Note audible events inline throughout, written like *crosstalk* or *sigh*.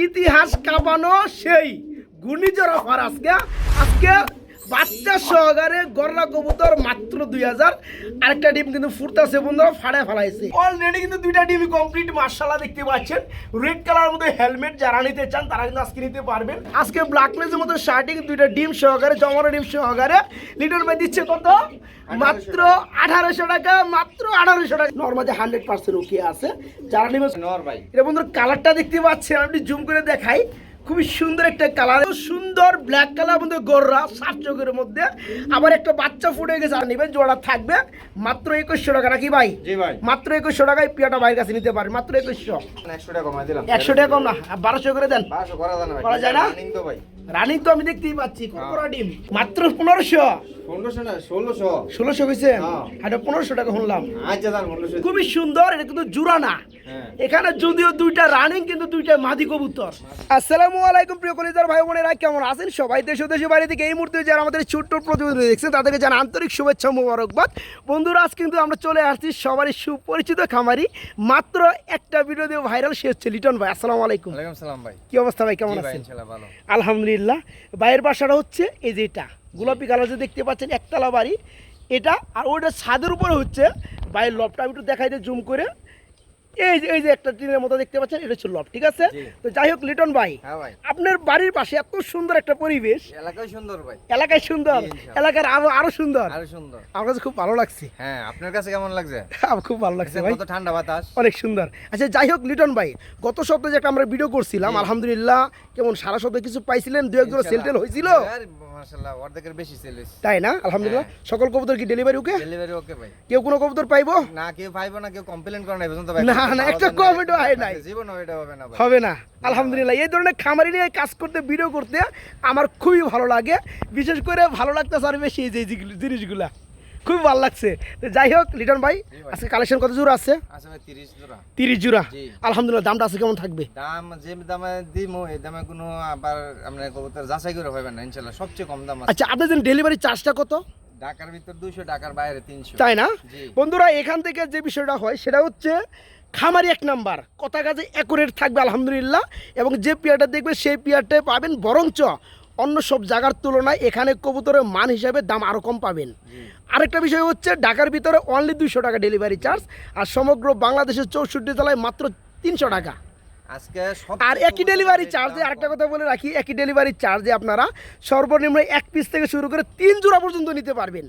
ইতিহাস কাঁপানো সেই ঘূর্ণিঝড় অফার আজকে আজকে বাচ্চা সহকারে গররা কবুতর মাত্র দুই হাজার। আরেকটা ডিম কিন্তু ফুটতেছে বন্ধুরা ফাড়ে ফেলাইছে। অলরেডি কিন্তু দুইটা ডিম কমপ্লিট মার্শাল্লাহ দেখতে পাচ্ছেন। রেড কালার মধ্যে হেলমেট যারা নিতে চান তারা কিন্তু আজকে নিতে পারবেন। আজকে ব্ল্যাক ব্ল্যাকলেসের মতো শার্টিং দুইটা ডিম সহকারে জমানো ডিম সহকারে লিটল ভাই দিচ্ছে কত? মাত্র আঠারোশো টাকা মাত্র আঠারোশো টাকা। নর্মালি হান্ড্রেড পার্সেন্ট ওকে আছে। যারা নেবে নর ভাই। এটা বন্ধুর কালারটা দেখতে পাচ্ছেন আপনি জুম করে দেখাই। খুবই সুন্দর একটা কালার সুন্দর ব্ল্যাক কালার মধ্যে গোররা সাত চোখের মধ্যে। আবার একটা বাচ্চা ফুটে গেছে আর নেবেন জোড়া থাকবে। মাত্র একুশশো টাকা নাকি ভাই? মাত্র একুশশো টাকায় পিয়াটা ভাইয়ের কাছে নিতে পারে মাত্র একুশশো। একশো টাকা কম না বারোশো করে দেন। করা যায় না? রানিং তো আমি দেখতেই পাচ্ছি ডিম। মাত্র পনেরোশো। পনেরোশো না ষোলোশো। ষোলোশো হয়েছে? হ্যাঁ। এটা পনেরোশো টাকা শুনলাম। দাম পনেরোশো। খুবই সুন্দর এটা কিন্তু জোড়া না হ্যাঁ। এখানে যদিও দুইটা রানিং কিন্তু দুইটা মাদি কবুতর। আসসালামু আলাইকুম প্রিয় কলিজার ভাই বোনেরা কেমন আছেন? সবাই দেশ দেশে বাইরে থেকে এই মুহূর্তে যারা আমাদের ছোট্ট প্রতিবেদন দেখছেন তাদেরকে জানা আন্তরিক শুভেচ্ছা মোবারকবাদ। বন্ধুরা আজ কিন্তু আমরা চলে আসছি সবারই সুপরিচিত খামারি মাত্র একটা ভিডিও দিয়ে ভাইরাল সে হচ্ছে লিটন ভাই। আসসালামু আলাইকুম। সালাম ভাই। কি অবস্থা ভাই কেমন আছেন? আলহামদুলিল্লাহ। বাইরের বাসাটা হচ্ছে এই যে এটা গোলাপি কালার যে দেখতে পাচ্ছেন একতলা বাড়ি। এটা আর ওইটা ছাদের উপরে হচ্ছে। বাইরের লবটা আমি একটু দেখাই দিই জুম করে। এই যে এই যে একটা টিনের মতো দেখতে পাচ্ছেন এটা হচ্ছে লব ঠিক আছে? তো যাই হোক লিটন ভাই হ্যাঁ আপনার বাড়ির পাশে এত সুন্দর একটা পরিবেশ। এলাকায় সুন্দর ভাই। এলাকায় সুন্দর? এলাকার আরও আরও সুন্দর? আরও সুন্দর। আমার কাছে খুব ভালো লাগছে। হ্যাঁ আপনার কাছে কেমন লাগছে? *laughs* আমার খুব ভালো লাগছে ভাই। ঠান্ডা বাতাস। অনেক সুন্দর। আচ্ছা যাই হোক লিটন ভাই গত সপ্তাহে যে আমরা ভিডিও করছিলাম আলহামদুলিল্লাহ কেমন সারা সপ্তাহে কিছু পাইছিলেন? দু একজন সেল টেল হয়েছিল? মাশাআল্লাহ অর্ধেকের বেশি সেল তাই না? আলহামদুলিল্লাহ। সকল কবুতর কি ডেলিভারি ওকে? ডেলিভারি ওকে ভাই। কেউ কোনো কবুতর পাইবো? না কেউ পাইবো না কেউ কমপ্লেন করে নাই পর্যন্ত ভাই। না, না, একটা কমেন্টও হয় নাই। জীবন এটা হবে না ভাই। হবে না। আলহামদুলিল্লাহ এই ধরনের খামারি নিয়ে কাজ করতে ভিডিও করতে আমার খুবই ভালো লাগে। বিশেষ করে ভালো লাগতেছে আর বেশি এই যে জিনিসগুলো- খুবই ভালো লাগছে। যাই হোক লিটন ভাই। আজকে কালেকশন কত জোর আছে? ভাই 30 জোড়া। তিরিশ জোড়া? আলহামদুলিল্লাহ দামটা আছে কেমন থাকবে? দাম যে দামে দিমু এই দামে কোনো আবার আপনার কবুতর যাচাই করে পাবেন না ইনশাআল্লাহ সবচেয়ে কম দাম আচ্ছা আপনাদের ডেলিভারি চার্জটা কত? ঢাকার ভিতর 200 ঢাকার বাইরে 300 তাই না? বন্ধুরা এখান থেকে যে বিষয়টা হয় সেটা হচ্ছে খামারি এক নাম্বার কথা কাজে অ্যাকুরেট থাকবে আলহামদুলিল্লাহ। এবং যে পেয়ারটা দেখবে সেই পেয়ারটাই পাবেন বরঞ্চ অন্য সব জায়গার তুলনায় এখানে কবুতরের মান হিসাবে দাম আরও কম পাবেন। আরেকটা বিষয় হচ্ছে ঢাকার ভিতরে অনলি দুইশো টাকা ডেলিভারি চার্জ আর সমগ্র বাংলাদেশের চৌষট্টি জেলায় মাত্র তিনশো টাকা। আজকে আর একই ডেলিভারি চার্জে আরেকটা কথা বলে রাখি একই ডেলিভারি চার্জে আপনারা সর্বনিম্ন এক পিস থেকে শুরু করে তিন জোড়া পর্যন্ত নিতে পারবেন।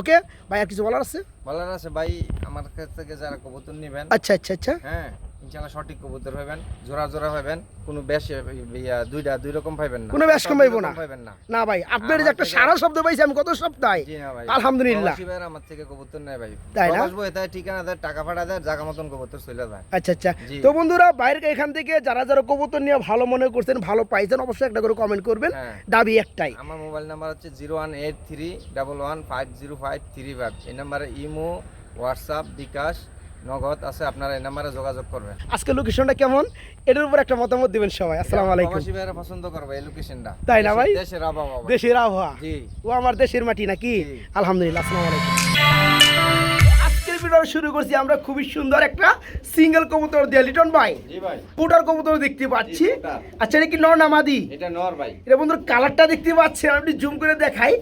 ওকে ভাই আর কিছু বলার আছে? বলার আছে ভাই আমার কাছ থেকে যারা কবুতর নেবেন। আচ্ছা আচ্ছা আচ্ছা। হ্যাঁ। ইনশাআল্লাহ সঠিক কবুতর পাবেন জোড়া জোড়া পাবেন কোনো বেশি ইয়া, দুইটা দুই রকম পাবেন না। কোনো বেশ কম পাইবো না। পাইবেন না। না ভাই আপনার যে একটা সারা শব্দ পাইছি আমি কত সপ্তাহে। ভাই। আলহামদুলিল্লাহ। প্রবাসী আমার থেকে কবুতর নেয় ভাই। তাই না? বই তাই ঠিকানা দেয় টাকা পাঠা দেয় জায়গা মতন কবুতর চলে যায়। আচ্ছা আচ্ছা। তো বন্ধুরা বাইরে এখান থেকে যারা যারা কবুতর নিয়ে ভালো মনে করছেন ভালো পাইছেন অবশ্যই একটা করে কমেন্ট করবেন। হ্যাঁ। দাবি একটাই। আমার মোবাইল নাম্বার হচ্ছে zero one eight three double one five zero five three five. এই নাম্বারে ইমো হোয়াটসঅ্যাপ বিকাশ নগদ আছে আপনারা এই নাম্বারে যোগাযোগ করবেন। আজকে লোকেশনটা কেমন? এটার উপর একটা মতামত দিবেন সবাই। আসসালামু আলাইকুম। প্রবাসী ভাইরা পছন্দ করবে এই লোকেশনটা তাই না ভাই? দেশের আবহাওয়া দেশের আবহাওয়া। জি। ও আমার দেশের মাটি নাকি? আলহামদুলিল্লাহ আসসালামু আলাইকুম। আজকের ভিডিও শুরু করছি আমরা খুবই সুন্দর একটা সিঙ্গেল কবুতর দিয়ে লিটন ভাই। জি ভাই। পুটার কবুতর দেখতে পাচ্ছি। আচ্ছা এটা কি নর নামাদি এটা নর ভাই। এটা বন্ধুর কালারটা দেখতে পাচ্ছেন আপনি জুম করে দেখাই।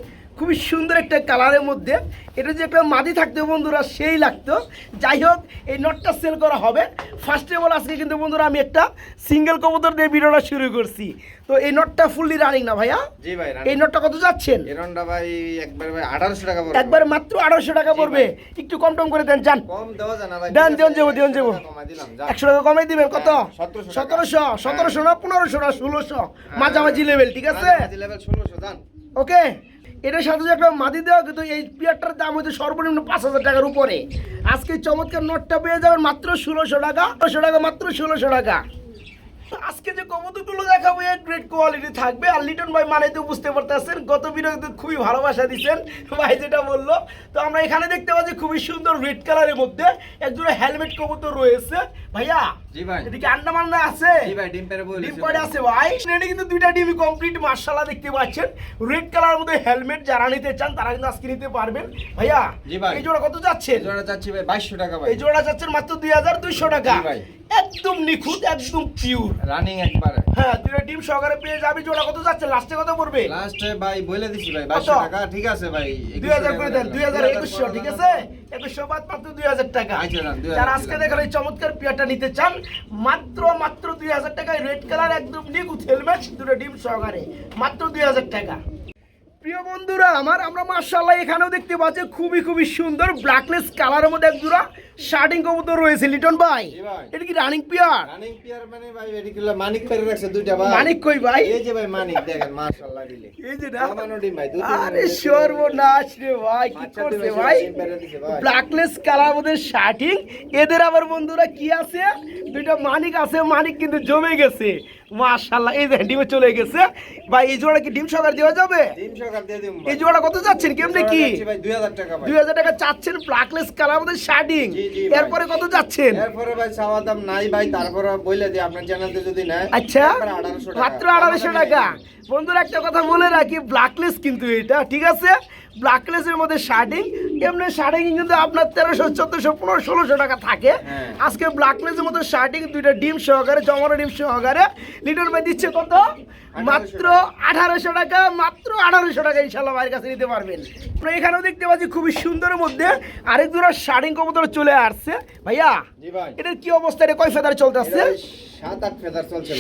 খুবই সুন্দর একটা কালারের মধ্যে। এটা যে একটা মাদি থাকতো বন্ধুরা সেই লাগতো। যাই হোক এই নটটা সেল করা হবে। ফার্স্ট অফ অল আজকে কিন্তু বন্ধুরা আমি একটা সিঙ্গেল কবুতর দিয়ে ভিডিওটা শুরু করছি। তো এই নটটা ফুললি রানিং না ভাইয়া? জি ভাই এই নটটা কত যাচ্ছেন? এরনটা ভাই একবার ভাই আঠারোশো টাকা পড়বে। একবার মাত্র আঠারোশো টাকা পড়বে। একটু কম টম করে দেন যান। কম দেওয়া যায় না ভাই দেন, দেন যাব, দেন। কমাই দিলাম টাকা কমাই দিবেন কত? হ্যাঁ, 1700 সতেরোশো সতেরোশো না পনেরোশো না ষোলোশো। মাঝামাঝি লেভেল ঠিক আছে? মাঝামাঝি level 1600 যান। ওকে এটার সাথে একটা মাদি দেওয়া কিন্তু এই পিয়ারটার দাম হচ্ছে সর্বনিম্ন পাঁচ হাজার টাকার উপরে। আজকে চমৎকার নোটটা পেয়ে যাবেন মাত্র ষোলোশো টাকা। ষোলোশো টাকা, মাত্র ষোলোশো টাকা। আজকে যে কবুতরগুলো দেখাবো, এর গ্রেট কোয়ালিটি থাকবে। আর লিটন ভাই মানে তো বুঝতে পারতেছেন, গত ভিডিওতে খুবই ভালোবাসা দিচ্ছেন ভাই যেটা বলল। তো আমরা এখানে দেখতে পাচ্ছি খুবই সুন্দর রেড কালারের মধ্যে একজোড়া হেলমেট কবুতর রয়েছে। ভাইয়া জি ভাই। এদিকে আছে। জি ভাই ডিম পেরে বলে ডিম পড়ে আছে ভাই? এটা কিন্তু দুইটা কমপ্লিট দেখতে পাচ্ছেন। রেড কালার মধ্যে হেলমেট যারা নিতে চান তারা কিন্তু আজকে নিতে পারবেন। ভাইয়া জি ভাই। এই জোড়া কত যাচ্ছে জোড়া যাচ্ছে ভাই 2200 টাকা ভাই। এই জোড়া মাত্র দুই হাজার দুইশো টাকা। জি ভাই। একদম নিখুঁত একদম পিওর রানিং একবারে। হ্যাঁ দুটো ডিম সহকারে পেয়ে যাবি জোড়া কত যাচ্ছে লাস্টে কত পড়বে? লাস্টে ভাই বলে দিছি ভাই কত? 2200 টাকা ঠিক আছে ভাই দুই হাজার করে দেন দুই হাজার একুশশো ঠিক আছে? 2100 বাদ মাত্র দুই হাজার টাকা। আচ্ছা, 2000 যারা আজকে। দেখেন এই চমৎকার পেয়ারটা নিতে চান মাত্র মাত্র দুই হাজার টাকায় রেড কালার একদম নিখুঁত হেলমেট দুটো ডিম সহকারে মাত্র দুই হাজার টাকা। প্রিয় বন্ধুরা আমার আমরা মার্শাল্লাহ এখানেও দেখতে পাচ্ছি খুবই খুবই সুন্দর ব্ল্যাকলেস কালারের মধ্যে এক জোড়া শার্টিং কবুতর রয়েছে লিটন ভাই। এটা কি রানিং পিয়ার? রানিং পিয়ার মানে ভাই এদিকে মানিক পেরে রাখছে দুইটা ভাই। মানিক কই ভাই? এই যে ভাই মানিক দেখেন মাশাআল্লাহ দিলে। এই যে না আমানো ডিম ভাই তিন আরে সর্বনাশ রে ভাই কি করছে ভাই। ব্ল্যাকলেস কালার মধ্যে শার্টিং এদের আবার বন্ধুরা কি আছে? দুইটা মানিক আছে মানিক কিন্তু জমে গেছে। মাশাআল্লাহ এই দেখেন ডিমে চলে গেছে। ভাই এই জোড়া কি ডিম সকার দেওয়া যাবে? ডিম সকাল দিয়ে দিম এই জোড়া কত যাচ্ছেন? কেমনে কি? ভাই 2000 টাকা ভাই। দুই হাজার টাকা চাচ্ছেন ব্ল্যাকলেস কালার জি, ভাই। এরপরে কত যাচ্ছেন? এরপরে ভাই চাওয়া দাম নাই ভাই তারপরে বলে দিই আপনার চ্যানেলতে যদি নেয়। আচ্ছা তারপরে 1800 টাকা। মাত্র বন্ধুরা একটা কথা বলে রাখি ব্ল্যাকলেস কিন্তু এটা ঠিক আছে? ব্ল্যাকলেসের মধ্যে শার্টিং এমনি শার্টিং কিন্তু আপনার তেরোশো চোদ্দশো পনেরো ষোলোশো টাকা থাকে। হ্যাঁ। আজকে ব্ল্যাকলেসের মধ্যে শার্টিং দুইটা ডিম সহকারে জমানো ডিম সহকারে লিটল ভাই দিচ্ছে কত? মাত্র আঠারোশো টাকা মাত্র আঠারোশো টাকা ইনশাল্লাহ ভাইয়ের কাছে নিতে পারবেন। আপনারা এখানেও দেখতে পাচ্ছি খুবই সুন্দরের মধ্যে আরেক দুটো শার্টিং কবুতর চলে আসছে। ভাইয়া এটার কি অবস্থা? এটা কয় ফেদার এটা ভাই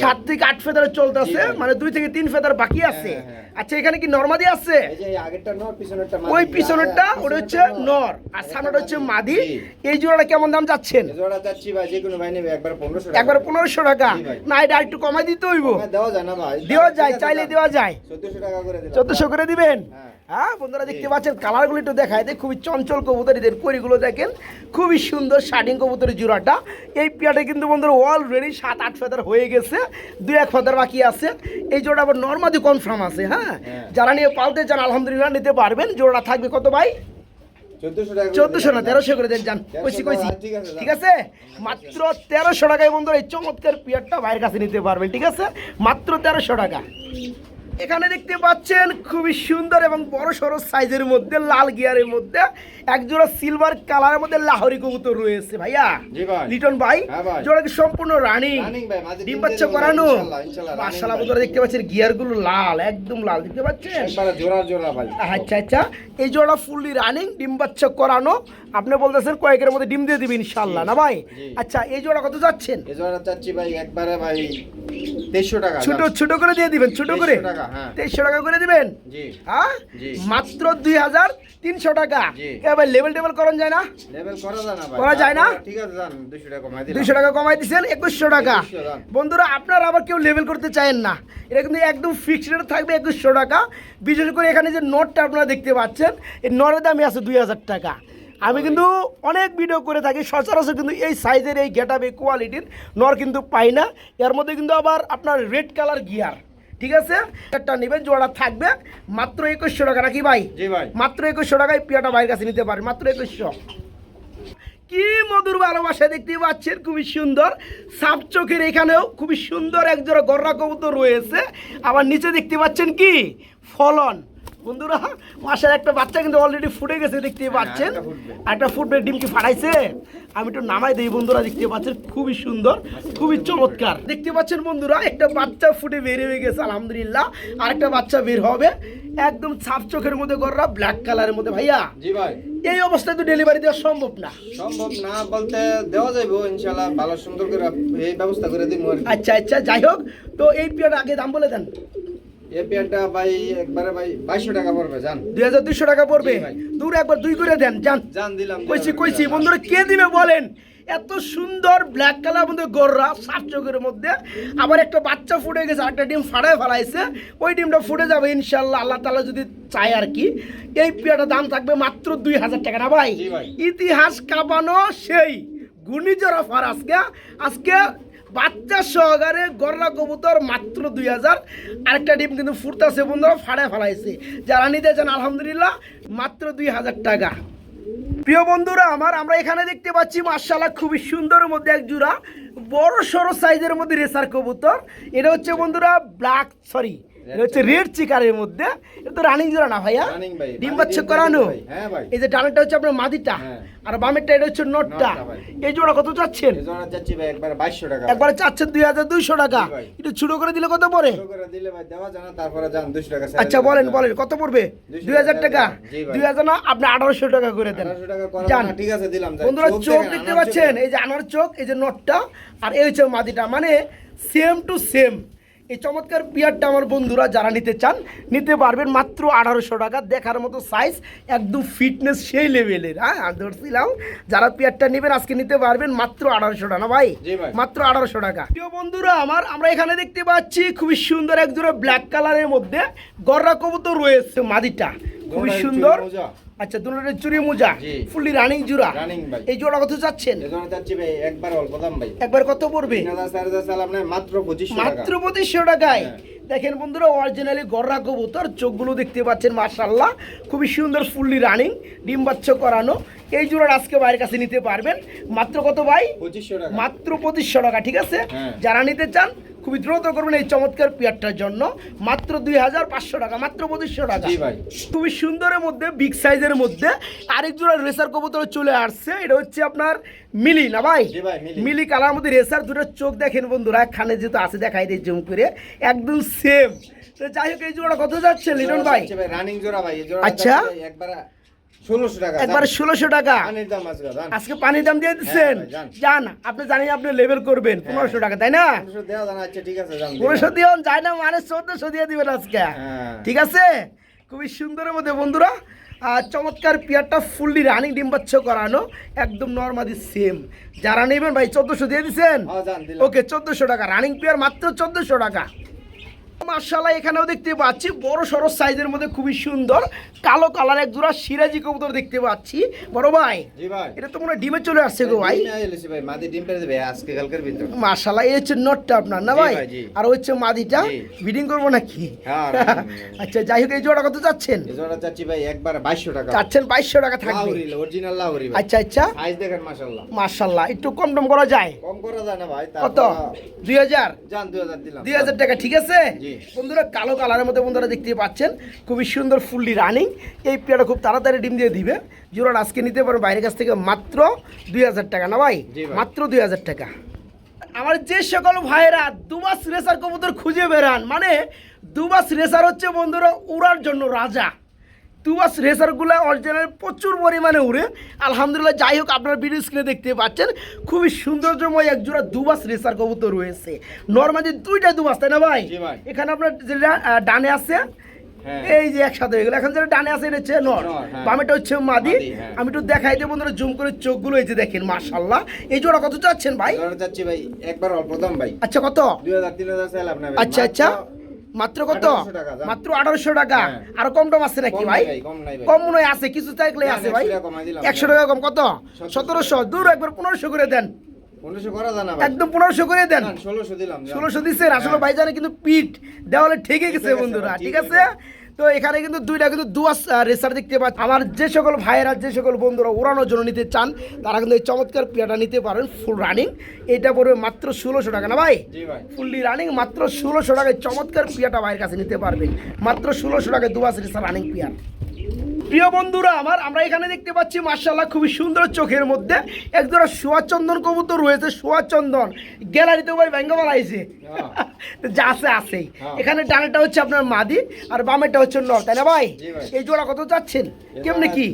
সাত থেকে আট ফেদার চলতেছে মানে দুই থেকে তিন ফেদার বাকি আছে। হ্যাঁ, হ্যাঁ। আচ্ছা এখানে কি নর্মাদি আছে। ওই পিছনেরটা ওটা হচ্ছে নর। আর সামনেটা হচ্ছে মাদি। এই জোড়াটা কেমন দাম যাচ্ছেন? একবার 1500 টাকা। একবার পনেরোশো টাকা। না এটা একটু কমাই দিতে হইব। দেওয়া যায় চাইলে দেওয়া যায়। 1400 টাকা করে চোদ্দশো করে দিবেন? হ্যাঁ। বন্ধুরা দেখতে পাচ্ছেন কালারগুলো একটু দেখায় দেয় খুবই চঞ্চল কবুতর এদের পরিগুলো দেখেন। খুবই সুন্দর শার্টিং কবুতরের জোড়াটা। এই পিয়াটা কিন্তু বন্ধুরা অলরেডি সাত আট ফেদার হয়ে গেছে। দুই এক ফেদার বাকি আছে। এই জোড়া আবার নর্মাদি কনফার্ম আছে হ্যাঁ? হ্যাঁ। যারা নিয়ে পালতে চান আলহামদুলিল্লাহ নিতে পারবেন। জোড়া থাকবে কত ভাই? 1400 টাকা চোদ্দশো না তেরোশো করে দেন যান। কইছি কইছি। ঠিক আছে, ঠিক আছে? মাত্র তেরোশো টাকায় বন্ধুরা এই চমৎকার পিয়ারটা ভাইয়ের কাছে নিতে পারবেন ঠিক আছে? মাত্র তেরোশো টাকা। এখানে দেখতে পাচ্ছেন খুবই সুন্দর এবং বড় সড়ো সাইজের মধ্যে লাল গিয়ারের মধ্যে একজোড়া সিলভার কালারের মধ্যে লাহরি কবুতর রয়েছে ভাইয়া। লিটন ভাই হ্যাঁ জোড়া কি সম্পূর্ণ রানিং ডিম বাচ্চা করানো। ভাই। বন্ধুরা দেখতে পাচ্ছেন গিয়ারগুলো লাল একদম লাল দেখতে পাচ্ছেন? আচ্ছা আচ্ছা। এই জোড়া ফুললি রানিং ডিম বাচ্চা করানো। আপনি বলতেছেন কয়েকের মধ্যে ডিম দিয়ে দিবেন ইনশাল্লাহ না ভাই? আচ্ছা এই জোড়া কত যাচ্ছেন এই জোড়া চাচ্ছি ভাই একবারে ভাই 2300 টাকা ছোট। ছোট করে দিয়ে দিবেন ছোট করে? 2300 টাকা, হ্যাঁ। তেইশশো টাকা করে দিবেন? জি। হ্যাঁ। মাত্র দুই হাজার তিনশো টাকা। এবার লেভেল টেবিল করেন যায় না? লেভেল করা যায় না ভাই। করা যায় না? ঠিক আছে জান 200 টাকা কমাই দিলাম। দুইশো টাকা কমাই দিচ্ছেন একুশশো টাকা। বন্ধুরা আপনারা আবার কেউ লেভেল করতে চায়েন না। এটা কিন্তু একদম ফিক্সড রেট থাকবে একুশশো টাকা। বিশেষ করে এখানে যে নোটটা আপনারা দেখতে পাচ্ছেন এই নরের দামই আছে দুই হাজার টাকা। আমি কিন্তু অনেক ভিডিও করে থাকি সচরাচর কিন্তু এই সাইজের এই গেট এই কোয়ালিটির নর কিন্তু পাই না। এর মধ্যে কিন্তু আবার আপনার রেড কালার গিয়ার ঠিক আছে? একটা নেবেন জোড়া থাকবে মাত্র একুশশো টাকা নাকি ভাই? ভাই। মাত্র একুশশো টাকায় পিয়াটা ভাইয়ের কাছে নিতে পারেন মাত্র একুশশো। কি মধুর ভালোবাসা দেখতে পাচ্ছেন খুবই সুন্দর। সাপ চোখের এখানেও খুবই সুন্দর একজোড়া গররা কবুতর রয়েছে। আবার নিচে দেখতে পাচ্ছেন কি? ফলন। বন্ধুরা মাসের একটা বাচ্চা কিন্তু অলরেডি ফুটে গেছে দেখতে পাচ্ছেন? একটা ফুটবে। একটা ফুটবে ডিম কি ফাটাইছে? আমি একটু নামাই দিই বন্ধুরা দেখতে পাচ্ছেন? খুবই সুন্দর খুবই চমৎকার। দেখতে পাচ্ছেন বন্ধুরা একটা বাচ্চা ফুটে বের হয়ে গেছে আলহামদুলিল্লাহ। আর একটা বাচ্চা বের হবে একদম ছাপ চোখের মধ্যে গররা ব্ল্যাক কালারের মধ্যে ভাইয়া। জি ভাই। এই অবস্থায় তো ডেলিভারি দেওয়া সম্ভব না। সম্ভব না বলতে দেওয়া যাইবো ইনশাআল্লাহ ভালো সুন্দর করে এই ব্যবস্থা করে কি। আচ্ছা আচ্ছা যাই হোক তো এই পিয়াটা আগে দাম বলে দেন। এই ভাই একবারে ভাই 2200 টাকা পড়বে জান। দুই হাজার দুইশো টাকা পড়বে? ভাই। দূর একবার দুই করে দেন যান জান দিলাম কইছি দিলাম, কইছি বন্ধুরা কে দিবে বলেন? এত সুন্দর ব্ল্যাক কালার মধ্যে গররা সাত চোখের মধ্যে। আবার একটা বাচ্চা ফুটে গেছে একটা ডিম ফাড়ায় ফেলাইছে। ওই ডিমটা ফুটে যাবে ইনশাল্লাহ আল্লাহ তালা যদি চায় আর কি। এই পিয়াটার দাম থাকবে মাত্র দুই হাজার টাকা না ভাই? ভাই। ইতিহাস কাঁপানো সেই ঘূর্ণিঝড় অফার আজকে। আজকে বাচ্চা সহকারে গররা কবুতর মাত্র দুই হাজার। আরেকটা ডিম কিন্তু ফুটতেছে বন্ধুরা ফাড়ে ফালাইছে যারা নিতে চান, আলহামদুলিল্লাহ, মাত্র দুই হাজার টাকা। প্রিয় বন্ধুরা আমার, আমরা এখানে দেখতে পাচ্ছি মার্শাল্লাহ খুবই সুন্দর মধ্যে এক জোড়া, বড় সড়ো সাইজের মধ্যে রেসার কবুতর। এটা হচ্ছে বন্ধুরা, ব্ল্যাক সরি হচ্ছে রেড চিকারের মধ্যে এটা তো রানিং জোড়া না ভাইয়া? ডিম বাচ্চা করানো। হ্যাঁ। এই যে ডানাটা হচ্ছে আপনার মাদিটা হ্যাঁ। আর বামেরটা এটা হচ্ছে নটটা। এই জোড়া কত চাচ্ছেন? একবার চাচ্ছেন দুই হাজার দুইশো টাকা। একটু ছোট করে দিলে কত পড়ে? আচ্ছা বলেন বলেন কত পড়বে? দুই হাজার টাকা। দুই হাজার না আপনি আঠারোশো টাকা করে দেন। আঠারোশো টাকা করা যান। না, ঠিক আছে দিলাম বন্ধুরা চোখ দেখতে পাচ্ছেন? এই যে আনার চোখ এই যে নটটা আর এই হচ্ছে মাদিটা। মানে সেম টু সেম এই চমৎকার পিয়ারটা আমার বন্ধুরা যারা নিতে চান নিতে পারবেন মাত্র আঠারোশো টাকা। দেখার মতো সাইজ একদম ফিটনেস সেই লেভেলের হ্যাঁ? ধরছিলাম যারা পিয়ারটা নেবেন আজকে নিতে পারবেন মাত্র আঠারোশো টাকা ভাই? মাত্র আঠারোশো টাকা। প্রিয় বন্ধুরা আমার আমরা এখানে দেখতে পাচ্ছি খুবই সুন্দর এক জোড়া ব্ল্যাক কালারের মধ্যে গররা কবুতর রয়েছে মাদিটা। খুবই সুন্দর। আচ্ছা দুটোটা চুরি মোজা। ফুললি রানিং জোড়া। ভাই। এই জোড়া কত চাচ্ছেন এই জোড়া যাচ্ছি ভাই একবার অল্প দাম ভাই। একবার কত পড়বে? না মাত্র পঁচিশশো টাকা। মাত্র পঁচিশশো টাকায়। হ্যাঁ। দেখেন বন্ধুরা অরিজিনালি গররা কবুতর চোখগুলো দেখতে পাচ্ছেন মার্শাল্লাহ খুবই সুন্দর ফুললি রানিং ডিম বাচ্চা করানো। এই জোড়ার আজকে বাইরের কাছে নিতে পারবেন। মাত্র কত ভাই? পঁচিশশো টাকা। মাত্র পঁচিশশো টাকা ঠিক আছে? হ্যাঁ। যারা নিতে চান খুবই দ্রুত করবেন এই চমৎকার পেয়ারটার জন্য। মাত্র দুই হাজার পাঁচশো টাকা মাত্র পঁচিশশো টাকা। খুবই সুন্দরের মধ্যে বিগ সাইজের মধ্যে। আরেক জোড়া রেসার কবুতর চলে আসছে। এটা হচ্ছে আপনার মিলি না ভাই? ভাই, মিলি। কালার মধ্যে রেসার দুটো চোখ দেখেন বন্ধুরা একখানে যেহেতু আছে দেখাই দিয়ে জুম করে। একদম সেম তো যাই হোক এই জোড়া কত যাচ্ছে লিটন ভাই? রানিং জোড়া ভাই আচ্ছা। একবার একবার ষোলোশো টাকা। আজকে পানির দাম দিয়ে দিচ্ছেন? হ্যাঁ যান। আপনি জানি আপনি লেভেল করবেন পনেরোশো টাকা তাই না? পনেরোশো দেওয়া ঠিক আছে যান পনেরোশো দিও যায় না মানে চোদ্দশো দিয়ে দিবেন আজকে। হ্যাঁ। ঠিক আছে? খুবই সুন্দরের মধ্যে বন্ধুরা। আর চমৎকার পিয়ারটা ফুললি রানিং ডিম বাচ্চা করানো একদম নর্মালি সেম যারা নেবেন ভাই চোদ্দশো দিয়ে দিচ্ছেন? হ্যাঁ। ওকে চোদ্দশো টাকা রানিং পিয়ার মাত্র চোদ্দশো টাকা। মার্শাল্লাহ এখানেও দেখতে পাচ্ছি বড় সড়ো সাইজের মধ্যে খুবই সুন্দর কালো কালার এক জোড়া সিরাজি কবুতর দেখতে পাচ্ছি। বড় ভাই এটা তো মনে ডিমে চলে আসছে গো ভাই। এই হচ্ছে নটটা আপনার না ভাই? আর হচ্ছে মাদিটা? বিডিং করব নাকি? হ্যাঁ, আচ্ছা যাই হোক এই জোড়া কত জোড়া ভাই একবার বাইশশো টাকা। চাচ্ছেন বাইশশো টাকা থাকবে। অরিজিনাল লাহোরি আচ্ছা আচ্ছা। সাইজ দেখেন মাশাআল্লাহ। মাশাল্লাহ একটু কম টম করা যায়? কম করা যায় না ভাই কত? দুই হাজার? দুই হাজার দিলাম। দুই হাজার টাকা ঠিক আছে? জি। বন্ধুরা কালো কালারের মধ্যে বন্ধুরা দেখতে পাচ্ছেন খুবই সুন্দর ফুললি রানিং। এই পেয়ারা খুব তাড়াতাড়ি ডিম দিয়ে দিবে। জোড়াটা আজকে নিতে পারো বাইরের কাছ থেকে মাত্র দুই হাজার টাকা। না ভাই? ভাই। মাত্র দুই হাজার টাকা। আমার যে সকল ভাইয়েরা দুবাস রেসার কবুতর খুঁজে বেড়ান মানে দুবাস রেসার হচ্ছে বন্ধুরা উড়ার জন্য রাজা। দুবাস রেসারগুলো অরিজিনাল প্রচুর পরিমাণে উড়ে। আলহামদুলিল্লাহ যাই হোক আপনার ভিডিও স্ক্রিনে দেখতে পাচ্ছেন খুবই সৌন্দর্যময় একজোড়া দুবাস রেসার কবুতর রয়েছে। নর্মালি দুইটা দুবাস তাই না ভাই? এখানে আপনার যেটা ডানে আছে হ্যাঁ। এই যে একসাথে হয়ে গেল। এখন যেটা ডানে আছে এটা হচ্ছে নর। নর, হ্যাঁ। বামেটা হচ্ছে মাদি। হ্যাঁ। আমি একটু দেখাই দেবো বন্ধুরা জুম করে চোখগুলো এই যে দেখেন মাশাল্লাহ এই জোড়া কত চাচ্ছেন ভাই? চাচ্ছি ভাই একবার অল্প দাম ভাই। আচ্ছা কত? দুই হাজার তিন হাজার আচ্ছা আচ্ছা। মাত্র কত? 1800 টাকা, যান। মাত্র আঠারোশো টাকা। হ্যাঁ। আর কম টম আছে নাকি ভাই? কম মনে হয় আছে কিছু চাইলে আছে ভাই। একশো টাকা কম কত? সতেরোশো। দূর একবার পনেরোশো করে দেন। একদম পনেরোশো করে দেন। ষোলোশো দিলাম। ষোলোশো দিচ্ছেন আসলে ভাই জানে কিন্তু পিঠ দেওয়ালে ঠেকে গেছে বন্ধুরা ঠিক আছে? তো এখানে কিন্তু দুইটা কিন্তু দুয়াস রেসার দেখতে পাচ্ছি। আমার যে সকল ভাইয়েরা যে সকল বন্ধুরা উড়ানোর জন্য নিতে চান তারা কিন্তু এই চমৎকার পিয়াটা নিতে পারেন ফুল রানিং এটা পড়বে মাত্র ষোলোশো টাকা না ভাই? ফুললি রানিং মাত্র ষোলোশো টাকায় চমৎকার পিয়াটা ভাইয়ের কাছে নিতে পারবেন। মাত্র ষোলোশো টাকায় দুয়াস রেসার রানিং পিয়ার। প্রিয় বন্ধুরা আমার আমরা এখানে দেখতে পাচ্ছি মার্শাল্লাহ খুবই সুন্দর চোখের মধ্যে একজোড়া সোয়াচন্দন কবুতর রয়েছে সোয়াচন্দন। গ্যালারিতে ভাই ব্যাঙ্গ বানাইছে *laughs* যা আছে আছেই। হ্যাঁ। এখানে ডানেটা হচ্ছে আপনার মাদি আর বামেরটা হচ্ছে নর তাই না ভাই? এই জোড়া কত চাচ্ছেন? কেমনে কি?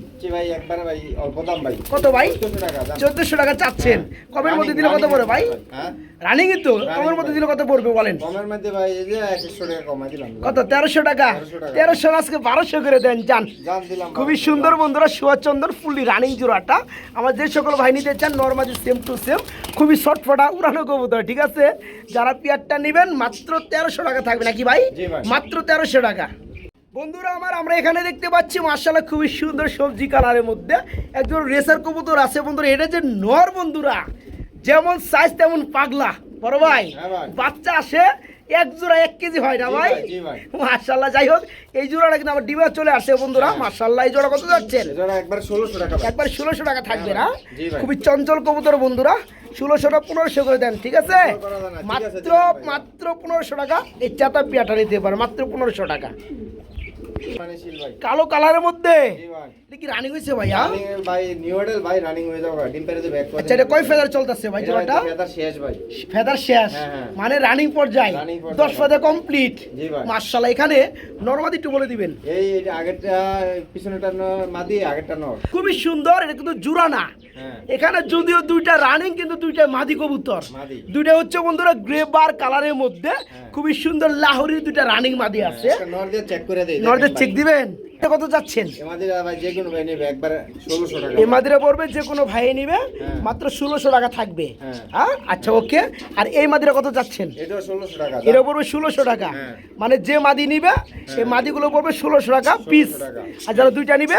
কত ভাই? 1400 টাকা যান। চোদ্দশো টাকা চাচ্ছেন। কমের মধ্যে দিলে কত Running- পড়ে ভাই? হ্যাঁ। রানিং তো কমের মধ্যে। দিলে কত পড়বে বলেন? কত? তেরোশো টাকা। তেরোশো আজকে বারোশো করে দেন যান। খুবই সুন্দর বন্ধুরা সুয়াচন্দর ফুললি রানিং জোড়াটা। আমার যে সকল ভাই নিতে চান নর্মালি সেম টু সেম খুবই শর্টফটা উড়ানো কবুতর ঠিক আছে? যারা পেয়ারটা নেবেন মাত্র তেরোশো টাকা থাকবে নাকি ভাই? মাত্র তেরোশো টাকা। বন্ধুরা আমার আমরা এখানে দেখতে পাচ্ছি মার্শাল্লাহ খুবই সুন্দর সবজি কালারের মধ্যে একজন রেসার কবুতর আছে বন্ধুরা এটা যে নর বন্ধুরা যেমন সাইজ তেমন পাগলা বড় হ্যাঁ ভাই। বাচ্চা আসে এক জোড়া এক কেজি হয় না ভাই? মার্শাল্লাহ যাই হোক এই জোড়াটা কিন্তু আমার ডিমে চলে আসছে বন্ধুরা হ্যাঁ। মার্শাল্লাহ এই জোড়া কত যাচ্ছেন? একবার ষোলোশো টাকা একবার ষোলোশো টাকা থাকবে না? খুবই চঞ্চল কবুতর বন্ধুরা ষোলোশোটা পনেরোশো করে দেন ঠিক আছে? মাত্র মাত্র পনেরোশো টাকা এই চাতা পিয়াটা নিতে পারে মাত্র পনেরোশো টাকা। মানে কালো কালারের মধ্যে? এটা কি রানিং ভাইয়া? ভাই নিউ ভাই রানিং হয়ে যাবে ডিম পেরে ব্যাক করে আচ্ছা এটা কয় ফেদার চলতেছে ভাই জোড়াটা? ফেদার শেষ ভাই। ফেদার শেষ? হ্যাঁ, হ্যাঁ। মানে রানিং পর্যায়ে? ফেদার কমপ্লিট জি এখানে নর্মাদি একটু বলে দিবেন। এই আগেরটা পিছনেরটা মাদি আগেরটা নর। খুবই সুন্দর এটা কিন্তু জোড়া না। হ্যাঁ। এখানে যদিও দুইটা রানিং কিন্তু দুইটা মাদি কবুতর। দুইটা হচ্ছে বন্ধুরা গ্রে বার কালারের মধ্যে। হ্যাঁ। খুবই সুন্দর লাহোরির দুইটা রানিং মাদি আছে। একটা নর দিয়ে চেক করে দেই। চেক দিবেন? এটা কত যাচ্ছেন? মাদিরা পড়বে যে কোনো ভাই নিবে হ্যাঁ। মাত্র ষোলোশো টাকা থাকবে। হ্যাঁ। হ্যাঁ? আচ্ছা ওকে। আর এই মাদিরা কত যাচ্ছেন? এটা পড়বে ষোলোশো টাকা। হ্যাঁ। মানে যে মাদি নিবে সেই মাদিগুলো পড়বে ষোলোশো টাকা পিস আর যারা দুইটা নিবে?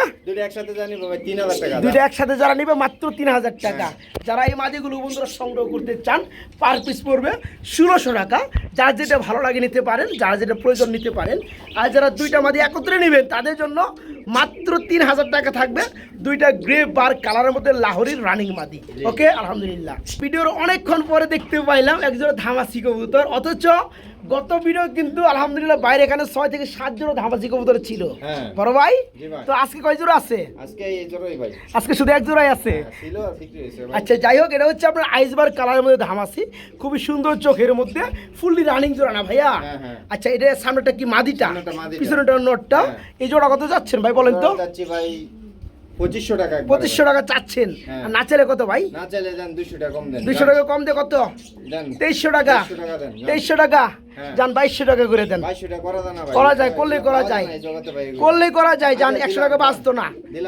দুইটা একসাথে যারা নিবে মাত্র তিন হাজার টাকা। যারা এই মাদিগুলো বন্ধুরা সংগ্রহ করতে চান পার পিস পড়বে ষোলোশো টাকা। যার যেটা ভালো লাগে নিতে পারেন যারা যেটা প্রয়োজন নিতে পারেন। আর যারা দুইটা মাদি একত্রে নেবেন তাদের জন্য মাত্র তিন হাজার টাকা থাকবে। দুইটা গ্রে বার কালারের মধ্যে লাহোরির রানিং মাদি। ওকে আলহামদুলিল্লাহ। ভিডিওর অনেকক্ষণ পরে দেখতে পাইলাম একজন ধামাসি কবুতর। অথচ গত ভিডিও কিন্তু আলহামদুলিল্লাহ বাইরে এখানে ছয় থেকে সাত জন ধামাসি কবুতর ছিল। হ্যাঁ। বড় ভাই? তো আজকে কয় জোড়া আছে? আজকে এই জন্যই ভাই। আজকে শুধু এক জোড়াই আছে? হ্যাঁ, আচ্ছা যাই হোক এটা হচ্ছে আপনার আইসবার কালারের মধ্যে ধামাসি খুবই সুন্দর চোখের মধ্যে ফুললি রানিং জোড়া না ভাইয়া? হ্যাঁ। আচ্ছা এটা সামনেটা কি মাদিটা? পিছনেটা নটটা। এই জোড়া কত যাচ্ছেন ভাই বলেন তো? যাচ্ছি ভাই পঁচিশশো টাকা পঁচিশশো টাকা চাচ্ছেন। কত ভাই? না চাইলে যান দুশো টাকা কম দেন। টাকা কম দিয়ে কত? তেইশশো টাকা। 2300 টাকা দেন, যান। তেইশশো টাকা। যান বাইশশো টাকা করে দেন। করা যায় করা যায়, করলেই করা যায়। করলেই করা যান আচ্ছা, একশো টাকা বাঁচতো না।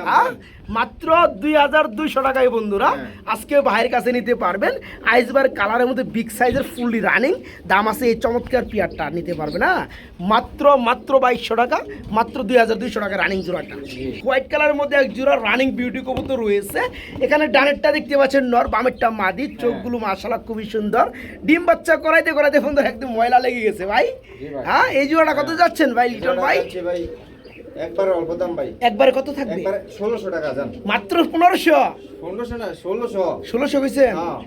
হ্যাঁ? মাত্র দুই হাজার দুইশো টাকায় বন্ধুরা হ্যাঁ। আজকে ভাইয়ের কাছে নিতে পারবেন। আইসবার কালারের মধ্যে বিগ সাইজের ফুললি রানিং দাম আছে এই চমৎকার পিয়ারটা নিতে পারবে না? মাত্র মাত্র বাইশশো টাকা মাত্র দুই হাজার দুইশো টাকা রানিং জোড়াটা। হোয়াইট কালারের মধ্যে এক জোড়া রানিং বিউটি কবুতর রয়েছে। এখানে ডানেরটা দেখতে পাচ্ছেন নর বামেরটা মাদি চোখগুলো মাশাল্লাহ খুবই সুন্দর। ডিম বাচ্চা করাইতে করাইতে বন্ধুরা একদম ময়লা লেগে গেছে ভাই? হ্যাঁ এই জোড়াটা কত যাচ্ছেন ভাই লিটন ভাই? ভাই একবার অল্প দাম ভাই। একবারে কত থাকবে? একবার ষোলোশো টাকা যান মাত্র পনেরোশো? পনেরোশো না ষোলোশো। ষোলোশো হয়েছে হ্যাঁ।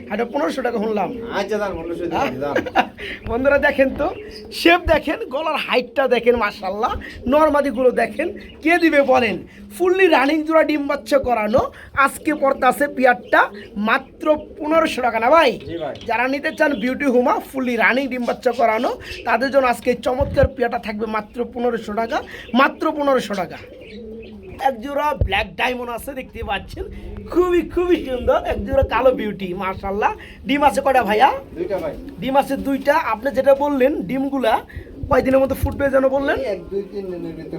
টাকা শুনলাম। আচ্ছা দিন যান *laughs* বন্ধুরা দেখেন তো শেপ দেখেন গলার হাইটটা দেখেন নর্মাদিগুলো দেখেন কে দিবে বলেন? ফুললি রানিং জোড়া ডিম বাচ্চা করানো আজকে পড়তাছে পিয়ারটা মাত্র পনেরোশো টাকা না ভাই? ভাই। যারা নিতে চান বিউটি হুমা ফুললি রানিং ডিম বাচ্চা করানো তাদের জন্য আজকে চমৎকার পিয়াটা থাকবে মাত্র পনেরোশো টাকা। মাত্র পনেরোশো টাকা। এক জোড়া ব্ল্যাক ডায়মন্ড আছে দেখতে পাচ্ছেন। খুবই খুবই সুন্দর। এক জোড়া কালো বিউটি মার্শাল্লাহ ডিম আছে কয়টা ভাইয়া? দুইটা ভাই। ডিম আছে দুইটা। আপনি যেটা বললেন ডিমগুলা কয়দিনের মধ্যে ফুটবে যেন বললেন?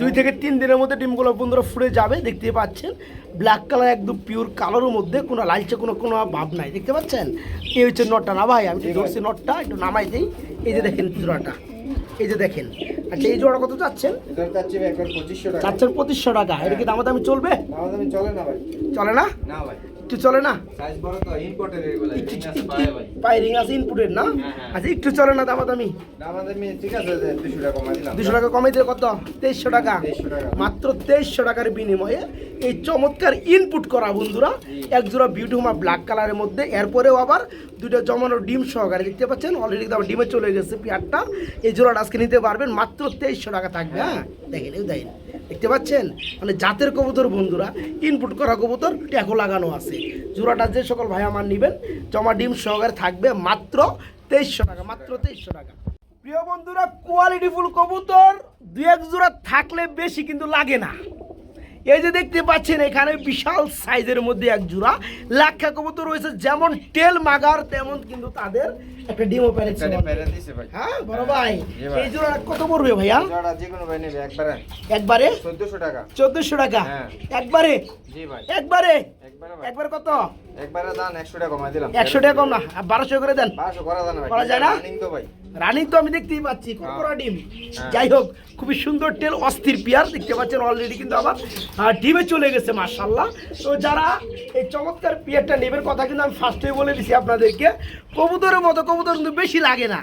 দুই থেকে তিন দিনের মধ্যে ডিমগুলো বন্ধুরা ফুটে যাবে দেখতে পাচ্ছেন। ব্ল্যাক কালার একদম পিওর কালারের মধ্যে কোনো লালচে কোনো কোনো ভাব নাই দেখতে পাচ্ছেন? এই হচ্ছে নটটা না ভাই? আমি ধরছি নটটা একটু নামাই দিই। এই যে দেখেন জোড়াটা। এই যে দেখেন। আচ্ছা এই জোড়া কত চাচ্ছেন? চাচ্ছেন পঁচিশশো টাকা। এটা কি দামাদামি চলবে? চলে না ভাই। চলে না? না একটু চলে পাইরিং আছে ইনপুটের হ্যাঁ, হ্যাঁ। আচ্ছা একটু চলে না দামাদামি? দুশো টাকা কমাই দিলে কত? তেইশশো টাকা। মাত্র তেইশশো টাকার বিনিময়ে এই চমৎকার ইনপুট করা বন্ধুরা। এক জোড়া বিউটি হুমা ব্ল্যাক কালারের মধ্যে এরপরেও আবার দুটো জমানো ডিম সহকারে দেখতে পাচ্ছেন? অলরেডি আবার ডিমে চলে গেছে পেয়ারটা এই জোড়াটা আজকে নিতে পারবেন মাত্র তেইশশো টাকা থাকবে হ্যাঁ? দেখেন, এই দেখেন। দেখতে পাচ্ছেন? মানে জাতের কবুতর বন্ধুরা ইনপুট করা কবুতর ট্যাকো লাগানো আছে। জোড়াটা যে সকল ভাই আমার নেবেন, জমা ডিম সহকারে থাকবে মাত্র তেইশশো টাকা, মাত্র তেইশশো টাকা। প্রিয় বন্ধুরা কোয়ালিটি ফুল কবুতর দু এক জোড়া থাকলে বেশি কিন্তু লাগে না। এই যে দেখতে পাচ্ছেন এখানে বিশাল সাইজের মধ্যে এক জোড়া লাক্ষা কবুতর রয়েছে। যেমন টেল মাগার তেমন কিন্তু তাদের একটা ডিমও ভাই। হ্যাঁ বড় ভাই। এই জোড়া কত পড়বে ভাইয়া? জোড়া যে কোনো ভাই নেবে একবারে। একবারে? 1400 টাকা। 1400 টাকা? হ্যাঁ। একবারে? জি ভাই। একবারে? একবারে কত? একবারে দান একশো টাকা কমাই দিলাম। একশো টাকা কম না বারোশো করে দেন। বারোশো করা যায় না ভাই করা যায় না? Running তো ভাই। রানিং তো আমি দেখতেই পাচ্ছি কড়কড়া ডিম হ্যাঁ। যাই হোক খুবই সুন্দর টেল অস্থির পিয়ার দেখতে পাচ্ছেন অলরেডি কিন্তু আবার ডিমে চলে গেছে মার্শাল্লাহ তো যারা এই চমৎকার পিয়ারটা নেবের কথা কিন্তু আমি ফার্স্টে বলে দিছি আপনাদেরকে। কবুতরের মতো কবুতর কিন্তু বেশি লাগে না।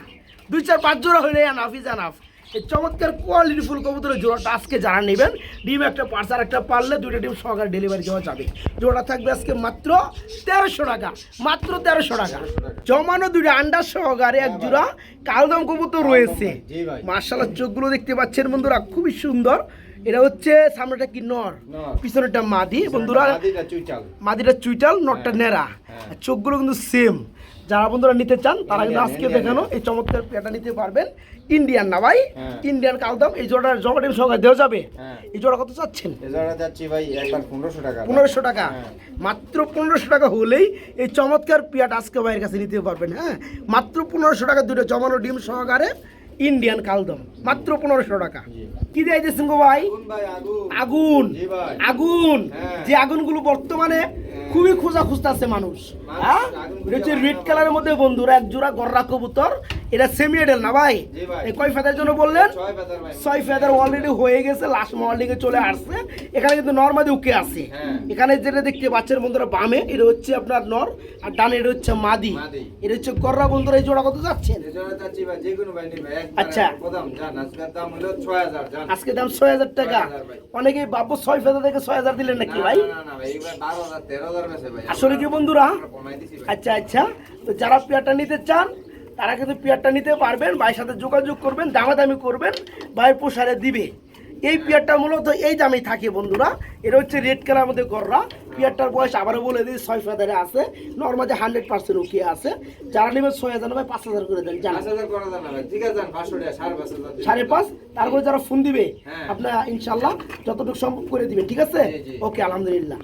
দুই চার পাঁচ জোড়া হলে আনাফ ইজ আনাফ। এই চমৎকার কোয়ালিটি ফুল কবুতরের জোড়াটা আজকে যারা নেবেন ডিম একটা পার্সার একটা পারলে দুইটা ডিম সহকারে ডেলিভারি দেওয়া যাবে। জোড়া থাকবে আজকে মাত্র তেরোশো টাকা মাত্র তেরোশো টাকা। জমানো দুইটা আন্ডার সহকারে এক জোড়া কালদম কবুতর রয়েছে। ভাই। চোখগুলো দেখতে পাচ্ছেন বন্ধুরা খুবই সুন্দর। এটা হচ্ছে সামনেটা কি নর। পিছনেটা মাদি। বন্ধুরা মাদিটা চুইটাল নটটা নেড়া হ্যাঁ। চোখগুলো কিন্তু সেম যারা বন্ধুরা নিতে চান তারা কিন্তু আজকে দেখানো এই চমৎকার পেয়াটা নিতে পারবেন। ইন্ডিয়ান না ভাই। ইন্ডিয়ান কালদাম এই জমা ডিম সহকারে দেওয়া যাবে। হ্যাঁ। এই জোড়া কত চাচ্ছেন? পনেরোশো টাকা। হ্যাঁ। মাত্র পনেরোশো টাকা হলেই এই চমৎকার পেয়াটা আজকে ভাইয়ের কাছে নিতে পারবেন হ্যাঁ? মাত্র পনেরোশো টাকা দুটো জমানো ডিম সহকারে ইন্ডিয়ান কালদম মাত্র পনেরোশো টাকা। কি দেয় দিয়েছেন গো ভাই? আগুন ভাই আগুন। আগুন। জি ভাই। আগুন। হ্যাঁ। যে আগুনগুলো বর্তমানে খুবই খোঁজা খুঁজতে আছে মানুষ হ্যাঁ? রেড কালারের মধ্যে বন্ধুরা এক জোড়া গররা কবুতর। এটা সেমি এডেল না ভাই? এই কয় ফেদার জন্য বললেন? ছয় ফেদার অলরেডি হয়ে গেছে লাস্ট মর্নিং এ চলে আসছে। এখানে কিন্তু নর্মাদি উকে আছে। হ্যাঁ। এখানে যেটা দেখতে পাচ্ছেন বন্ধুরা বামে এটা হচ্ছে আপনার নর আর ডানে এটা হচ্ছে মাদি। এটা হচ্ছে গররা বন্ধুরা এই জোড়া কত যাচ্ছেন? আচ্ছা। আজকে দাম ছয় হাজার টাকা। অনেকেই বাবু ছয় ফেদার থেকে ছয় হাজার দিলেন নাকি ভাই? আসলে কি বন্ধুরা? আচ্ছা আচ্ছা। তো যারা পেয়ারটা নিতে চান তারা কিন্তু পেয়ারটা নিতে পারবেন ভাইয়ের সাথে যোগাযোগ করবেন দামাদামি করবেন ভাইয়ের পোষারে দিবে। এই পেয়ারটা মূলত এই দামেই থাকে বন্ধুরা। এটা হচ্ছে রেড কালার মধ্যে গররা। পেয়ারটার বয়স আবারও বলে দিই ছয় ফেদারে আছে। নর্মালি হান্ড্রেড পার্সেন্ট উঠিয়ে আছে। যারা নেবেন ছয় হাজার নয় পাঁচ হাজার করে দেন হাজার সাড়ে পাঁচ হাজার তারপরে যারা ফোন দিবে আপনার ইনশাল্লাহ যতটুকু সম্ভব করে দিবেন ঠিক আছে। ওকে আলহামদুলিল্লাহ।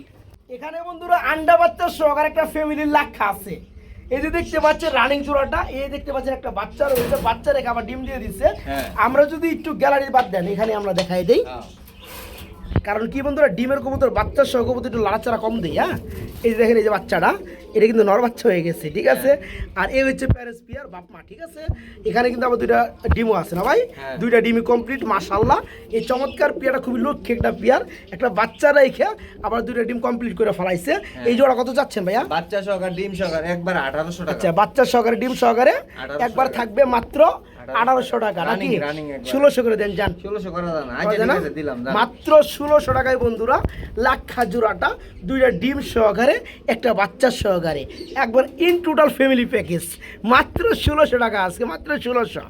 এখানে বন্ধুরা আন্ডা বাচ্চা সহকারে একটা ফ্যামিলির লাক্ষা আছে। এই যে দেখতে পাচ্ছেন রানিং চূড়াটা এই দেখতে পাচ্ছেন একটা বাচ্চা রয়েছে বাচ্চা রেখে আবার ডিম দিয়ে দিচ্ছে হ্যাঁ। আমরা যদি একটু গ্যালারি বাদ দেন এখানে আমরা দেখাই দেই হ্যাঁ। কারণ কি বন্ধুরা ডিমের কবুতর বাচ্চার সহ কবুতর একটু লাড়াচাড়া কম দেয় হ্যাঁ এই যে দেখেন এই যে বাচ্চাটা এটা কিন্তু নর বাচ্চা হয়ে গেছে ঠিক আছে? আর এই হচ্ছে প্যারেস পিয়ার বাপ মা ঠিক আছে? এখানে কিন্তু আবার দুইটা ডিমও আছে না ভাই? হ্যাঁ। দুইটা ডিমই কমপ্লিট মাশাল্লাহ এই চমৎকার পিয়ারটা খুবই লক্ষ্যে একটা পিয়ার। একটা বাচ্চা রেখে আবার দুইটা ডিম কমপ্লিট করে ফেলাইছে। এই জোড়া কত যাচ্ছেন ভাইয়া? বাচ্চা সহকারে ডিম সহকারে একবার আঠারোশো টাকা। আচ্ছা বাচ্চা সহকারে ডিম সহকারে একবার থাকবে মাত্র আঠারোশো টাকা নাকি। ষোলোশো করে দেন যান। ষোলোশো করা দিলাম মাত্র ষোলোশো টাকায় বন্ধুরা লাক্ষা জোড়াটা দুইটা ডিম সহকারে একটা বাচ্চা সহকারে। একবার ইন টোটাল ফ্যামিলি প্যাকেজ মাত্র ষোলোশো টাকা আজকে মাত্র ষোলোশো।